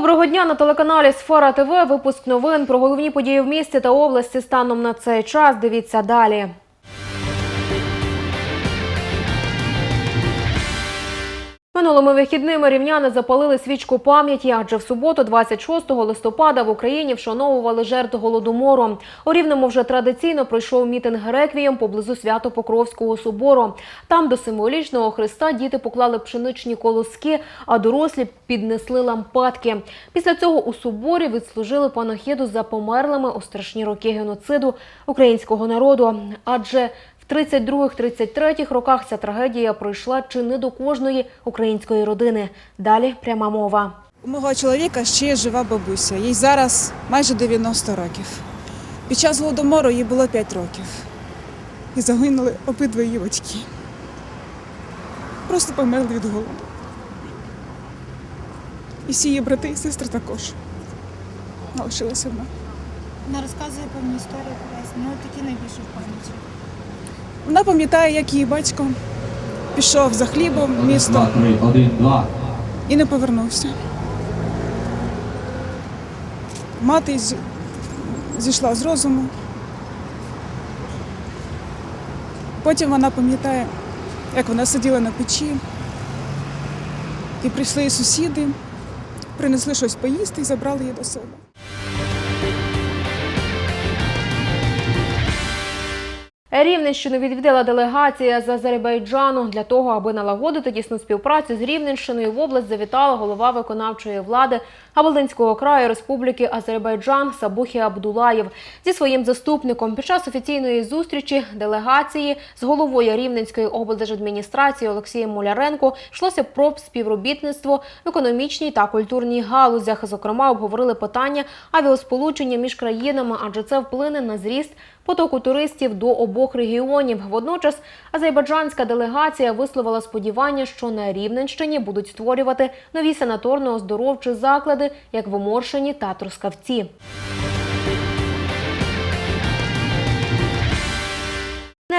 Доброго дня на телеканалі Сфера ТВ. Випуск новин про головні події в місті та області станом на цей час. Дивіться далі. Минулими вихідними рівняни запалили свічку пам'яті, адже в суботу, 26 листопада, в Україні вшановували жертв голодомору. У Рівному вже традиційно пройшов мітинг реквієм поблизу Свято-Покровського собору. Там до символічного хреста діти поклали пшеничні колоски, а дорослі піднесли лампадки. Після цього у соборі відслужили панахіду за померлими у страшні роки геноциду українського народу. Адже 32-33 роках ця трагедія пройшла чи не до кожної української родини. Далі пряма мова. У мого чоловіка ще є жива бабуся. Їй зараз майже 90 років. Під час голодомору їй було 5 років. І загинули обидва її батьки. Просто померли від голоду. І всі її брати і сестри також. Залишилася одна. Вона розказує певні історії колись, ну такі найбільше в пам'яті. Вона пам'ятає, як її батько пішов за хлібом в місто і не повернувся. Мати зійшла з розуму. Потім вона пам'ятає, як вона сиділа на печі, і прийшли сусіди, принесли щось поїсти і забрали її до себе. Рівненщину відвідала делегація з Азербайджану для того, аби налагодити тісну співпрацю з Рівненщиною. В область завітала голова виконавчої влади Абалдинського краю Республіки Азербайджан Сабухі Абдулаєв зі своїм заступником. Під час офіційної зустрічі делегації з головою Рівненської облдержадміністрації Олексієм Муляренко йшлося про співробітництво в економічній та культурній галузях. Зокрема, обговорили питання авіасполучення між країнами, адже це вплине на зріст потоку туристів до обох регіонів. Водночас азербайджанська делегація висловила сподівання, що на Рівненщині будуть створювати нові санаторно-оздоровчі заклади, як в Оморшині та Трускавці.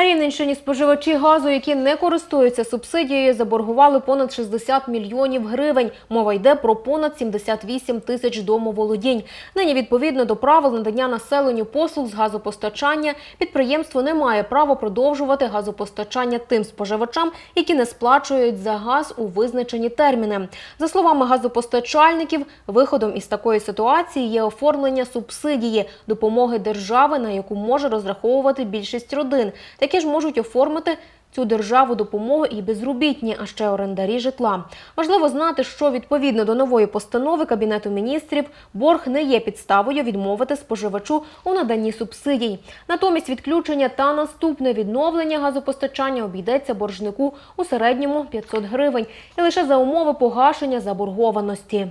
Рівненщині споживачі газу, які не користуються субсидією, заборгували понад 60 мільйонів гривень. Мова йде про понад 78 тисяч домоволодінь. Нині, відповідно до правил надання населенню послуг з газопостачання, підприємство не має права продовжувати газопостачання тим споживачам, які не сплачують за газ у визначені терміни. За словами газопостачальників, виходом із такої ситуації є оформлення субсидії допомоги держави, на яку може розраховувати більшість родин. Такі ж можуть оформити цю державу допомогу і безробітні, а ще орендарі житла. Важливо знати, що відповідно до нової постанови Кабінету міністрів борг не є підставою відмовити споживачу у наданні субсидій. Натомість відключення та наступне відновлення газопостачання обійдеться боржнику у середньому 500 гривень і лише за умови погашення заборгованості.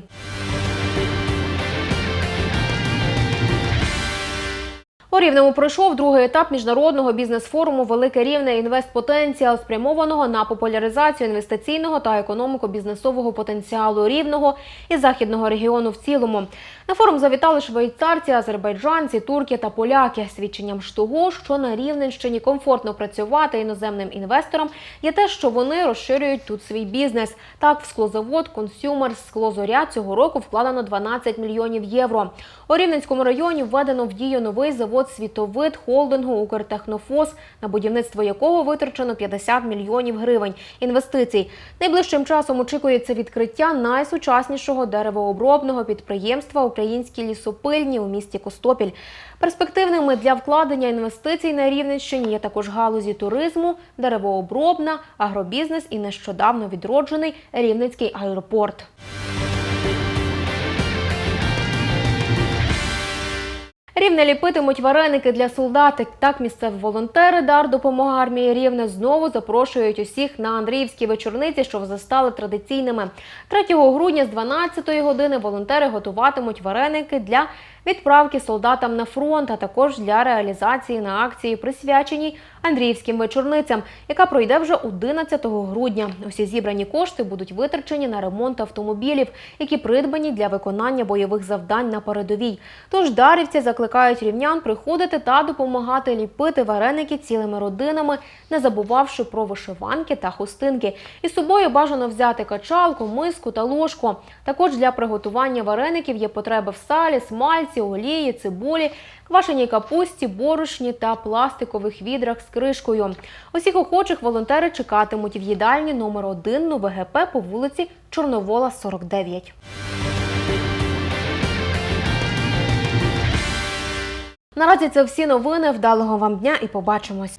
У Рівному пройшов другий етап міжнародного бізнес-форуму Велике Рівне інвестпотенціал, спрямованого на популяризацію інвестиційного та економіко-бізнесового потенціалу рівного і західного регіону в цілому. На форум завітали швейцарці, азербайджанці, турки та поляки. Свідченням ж того, що на Рівненщині комфортно працювати іноземним інвесторам, є те, що вони розширюють тут свій бізнес. Так, в склозавод Консюмер склозоря цього року вкладено 12 мільйонів євро. У Рівненському районі введено в дію новий завод світовид холдингу Укртехнофос, на будівництво якого витрачено 50 мільйонів гривень інвестицій. Найближчим часом очікується відкриття найсучаснішого деревообробного підприємства Українські лісопильні у місті Костопіль. Перспективними для вкладення інвестицій на Рівненщині є також галузі туризму, деревообробна, агробізнес і нещодавно відроджений Рівненський аеропорт. Рівне ліпитимуть вареники для солдатик. Так місцеві волонтери дар допомоги армії Рівне знову запрошують усіх на Андріївські вечорниці, що застали традиційними. 3 грудня з 12 години волонтери готуватимуть вареники для відправки солдатам на фронт, а також для реалізації на акції, присвяченій Андріївським вечорницям, яка пройде вже 11 грудня. Усі зібрані кошти будуть витрачені на ремонт автомобілів, які придбані для виконання бойових завдань на передовій. Тож дарівці закликають рівнян приходити та допомагати ліпити вареники цілими родинами, не забувавши про вишиванки та хустинки. Із собою бажано взяти качалку, миску та ложку. Також для приготування вареників є потреби в салі, смальці, олії, цибулі, квашеній капусті, борошні та пластикових відрах з кришкою. Усіх охочих волонтери чекатимуть в їдальні номер 1 НУВГП по вулиці Чорновола, 49. Наразі це всі новини. Вдалого вам дня і побачимось.